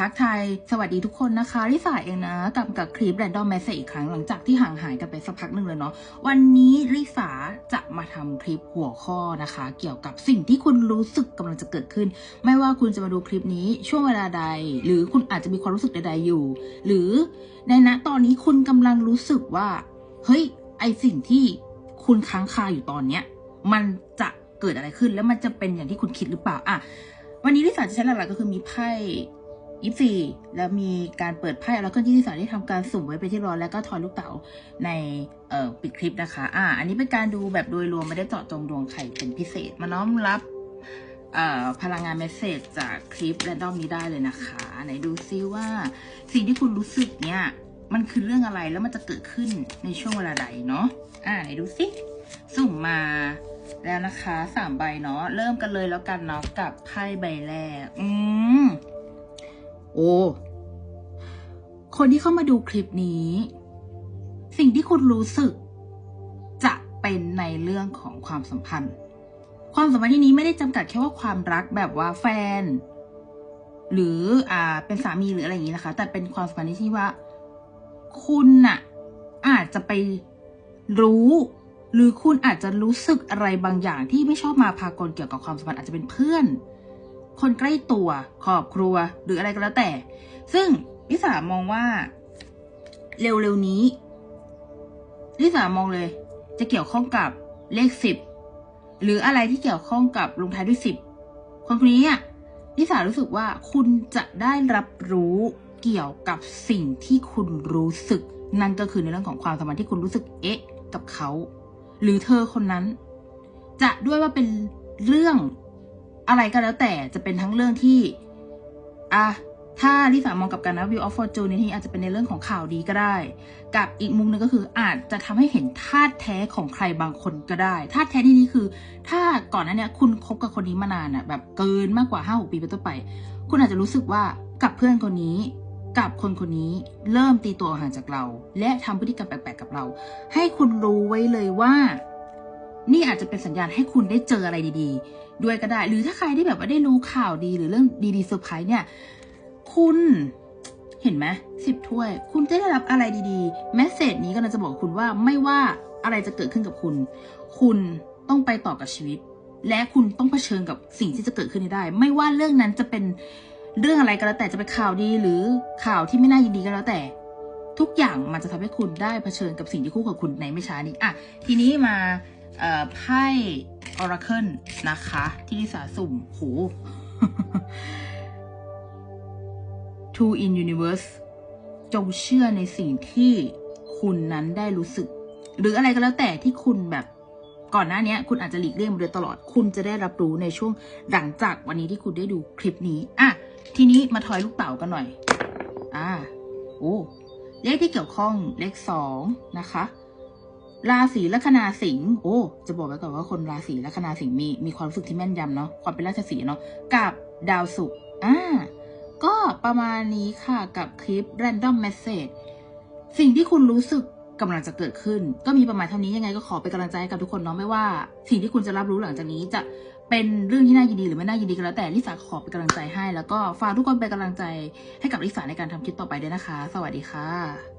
ทักทายสวัสดีทุกคนนะคะริสาเองนะกลับกับคลิป Random Message อีกครั้งหลังจากที่ห่างหายกันไปสักพักหนึ่งเลยเนาะวันนี้ริสาจะมาทำคลิปหัวข้อนะคะ เกี่ยวกับสิ่งที่คุณรู้สึกกำลังจะเกิดขึ้น ไม่ว่าคุณจะมาดูคลิปนี้ช่วงเวลาใด หรือคุณอาจจะมีความรู้สึกใดๆอยู่ หรือในณตอนนี้คุณกำลังรู้สึกว่าเฮ้ยไอสิ่งที่คุณค้างคาอยู่ตอนเนี้ยมันจะเกิดอะไรขึ้นแล้วมันจะเป็นอย่างที่คุณคิดหรือเปล่าอะวันนี้ลิสาจะใช้หลักๆก็คือมีไพ่ ยิปซีแล้วมีการเปิดไพ่แล้วก็ที่ลิสาได้ทำการสุ่มไว้ไปที่ร้อนแล้วก็ทอยลูกเต๋าในเอ่อปิดคลิปนะคะ อะอันนี้เป็นการดูแบบโดยรวมไม่ได้เจาะจงดวงใครเป็นพิเศษ มาน้อมรับพลังงานเมสเซจจากคลิปแรนดอมนี้ได้เลยนะคะ ไหนดูซิว่าสิ่งที่คุณรู้สึกเนี่ย มันคือเรื่องอะไรแล้วมันจะเกิดขึ้นในช่วงเวลาใดเนาะอะไหนดูซิสุ่มมาแล้วนะคะสามใบเนาะเริ่มกันเลยแล้วกันเนาะกับไพ่ใบแรก อืม โอ้ คนที่เข้ามาดูคลิปนี้ สิ่งที่คุณรู้สึก จะเป็นในเรื่องของความสัมพันธ์ ความสัมพันธ์ที่นี้ไม่ได้จำกัดแค่ว่าความรักแบบว่าแฟน หรืออ่าเป็นสามีหรืออะไรอย่างนี้นะคะ แต่เป็นความสัมพันธ์ที่ว่า คุณน่ะ อาจจะไปรู้ หรือคุณอาจจะรู้สึกอะไรบางอย่างที่ไม่ชอบมาพากลเกี่ยวกับความสัมพันธ์อาจจะเป็นเพื่อน คนใกล้ตัวครอบครัวหรืออะไรก็แล้วแต่ ซึ่งลิสามองว่า เร็วๆนี้ลิสามองเลย จะเกี่ยวข้องกับเลขสิบหรืออะไรที่เกี่ยวข้องกับลงท้ายด้วยสิบคนคนนี้อะลิสารู้สึกว่าคุณจะได้รับรู้เกี่ยวกับสิ่งที่คุณรู้สึก นั่นก็คือในเรื่องของความสัมพันธ์ที่คุณรู้สึกเอ๊ะ กับเขา หรือเธอคนนั้น จะด้วยว่าเป็นเรื่อง อะไรก็แล้วแต่จะเป็นทั้งเรื่องที่อะถ้าลิสามองกับการนะ View of Fortune ในที่นี้อาจจะเป็นในเรื่องของข่าวดีก็ได้ กับอีกมุมหนึงก็คืออาจจะทำให้เห็นธาตุแท้ของใครบางคนก็ได้ธาตุแท้ที่นี้คือ ถ้าก่อนหน้าเนี้ยคุณคบกับคนนี้มานานอะแบบเกินมากกว่าห้าหกปีเป็นต้นไป คุณอาจจะรู้สึกว่ากับเพื่อนคนนี้กับคนคนนี้เริ่มตีตัวห่างจากเรา และทำพฤติกรรมแปลกๆกับเรา ให้คุณรู้ไว้เลยว่า นี่อาจจะเป็นสัญญาณให้คุณได้เจออะไรดีๆ ด้วยก็ได้ หรือถ้าใครที่แบบว่าได้รู้ข่าวดีหรือเรื่องดีๆเซอร์ไพรส์เนี่ย คุณเห็นไหมสิบถ้วย คุณจะได้รับอะไรดีๆแมสเซจนี้ก็จะบอกคุณว่าไม่ว่าอะไรจะเกิดขึ้นกับคุณ คุณต้องไปต่อกับชีวิต และคุณต้องเผชิญกับสิ่งที่จะเกิดขึ้นได้ ไม่ว่าเรื่องนั้นจะเป็นเรื่องอะไรก็แล้วแต่จะเป็นข่าวดีหรือข่าวที่ไม่น่ายินดีก็แล้วแต่ ทุกอย่างมันจะทำให้คุณได้เผชิญกับสิ่งที่คู่กับคุณในไม่ช้านี้อะทีนี้มา เอ่อไพ่ Oracle นะคะ ที่ลิสาสุ่มโห Two in Universe จงเชื่อในสิ่งที่คุณนั้นได้รู้สึก หรืออะไรก็แล้วแต่ที่คุณแบบก่อนหน้านี้คุณอาจจะหลีกเลี่ยงมาโดยตลอด คุณจะได้รับรู้ในช่วงหลังจากวันนี้ที่คุณได้ดูคลิปนี้ อะ ทีนี้มาทอยลูกเต๋ากันหน่อย อ่า โอ้ เลขที่เกี่ยวข้องเลขสองนะคะ ราศีลัคนาสิงห์โอ้จะบอกไว้ก่อนว่าคนราศีลัคนาสิงห์มีมีความรู้สึกที่แม่นยำเนาะความเป็นราชสีเนาะกับดาวศุกร์อ่าก็ประมาณนี้ค่ะกับคลิป Random Message สิ่งที่คุณรู้สึกกำลังจะเกิดขึ้น ก็มีประมาณเท่านี้ยังไงก็ขอเป็นกำลังใจให้กับทุกคนเนาะไม่ว่า สิ่งที่คุณจะรับรู้หลังจากนี้จะเป็นเรื่องที่น่ายินดีหรือไม่น่ายินดีก็แล้วแต่ลิสาขอเป็นกำลังใจให้ แล้วก็ฝากทุกคนเป็นกำลังใจให้กับลิสาในการทำคลิปต่อไปด้วยนะคะ สวัสดีค่ะ